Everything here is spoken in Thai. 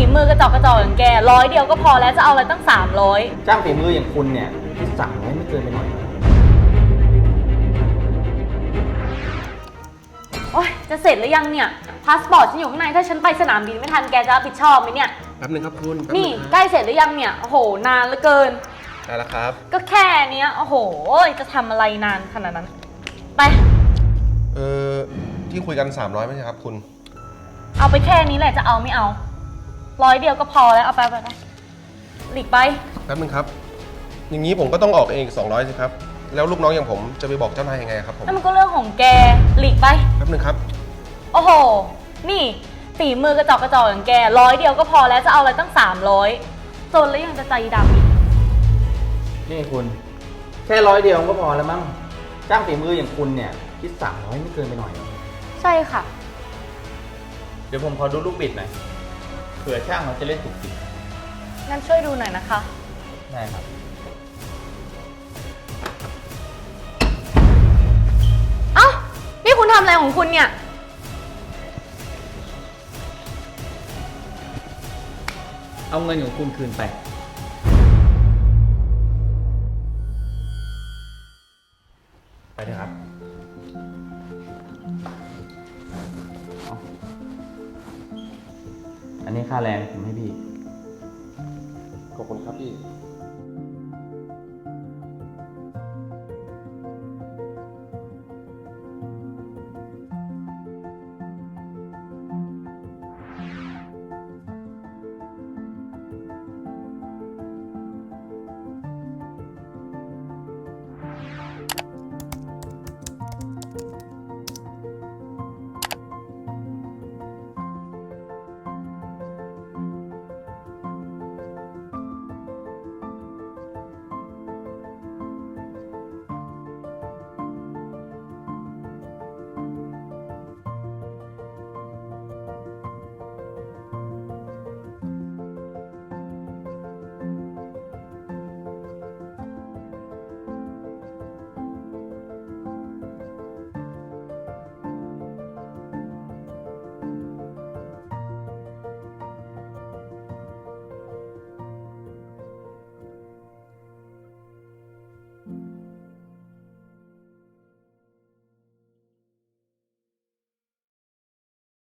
ฝีมือกระจอกกระจอกอย่างแกร้อยเดียวก็พอแล้วจะเอาอะไรตั้ง 300 จ้างฝีมืออย่างคุณเนี่ยคิดสั่งไว้ไม่เกินไปหน่อยเหรอโอ๊ยจะเสร็จหรือยังเนี่ย พาสปอร์ตฉันอยู่ข้างในถ้าฉันไปสนามบินไม่ทันแกจะรับผิดชอบไหมเนี่ย แป๊บนึงครับคุณแป๊บนี่งครับใกล้เสร็จหรือยังเนี่ยโอ้โหนานเหลือเกิน ได้แล้วครับ ก็แค่เนี้ยโอ้โห จะทำอะไรนานขนาดนั้น ไป เออที่คุยกัน 300ไม่ใช่ครับคุณ เอาไปแค่นี้แหละจะเอาไม่เอา ร้อยเดียวก็พอแล้วเอาไปไปไปหลีกไป แป๊บนึงครับ อย่างนี้ผมก็ต้องออกเองอีก200สิครับ แล้วลูกน้องอย่างผมจะไปบอกเจ้านายยังไงครับผม นั่นมันก็เรื่องของแกหลีกไป แป๊บนึงครับ โอ้โห นี่ฝีมือกระจอกกระจอกอย่างแกร้อยเดียวก็พอแล้วจะเอาอะไรตั้ง300จนแล้วยังจะใจดำอีกนี่คุณ แค่ร้อยเดียวก็พอแล้วมั้งจ้างฝีมืออย่างคุณเนี่ย คิดสั่งร้อยไม่เกินไปหน่อยเหรอใช่ค่ะ เดี๋ยวผมขอดูลูกบิดหน่อย เผื่อช่างเขาจะเล่นถูกผิดงั้นช่วยดูหน่อยนะคะ ได้ครับ เอ้า นี่คุณทำอะไรของคุณเนี่ย เอาเงินของคุณคืนไป ไปเถอะครับ อันนี้ค่าแรงผมให้พี่ ขอบคุณครับพี่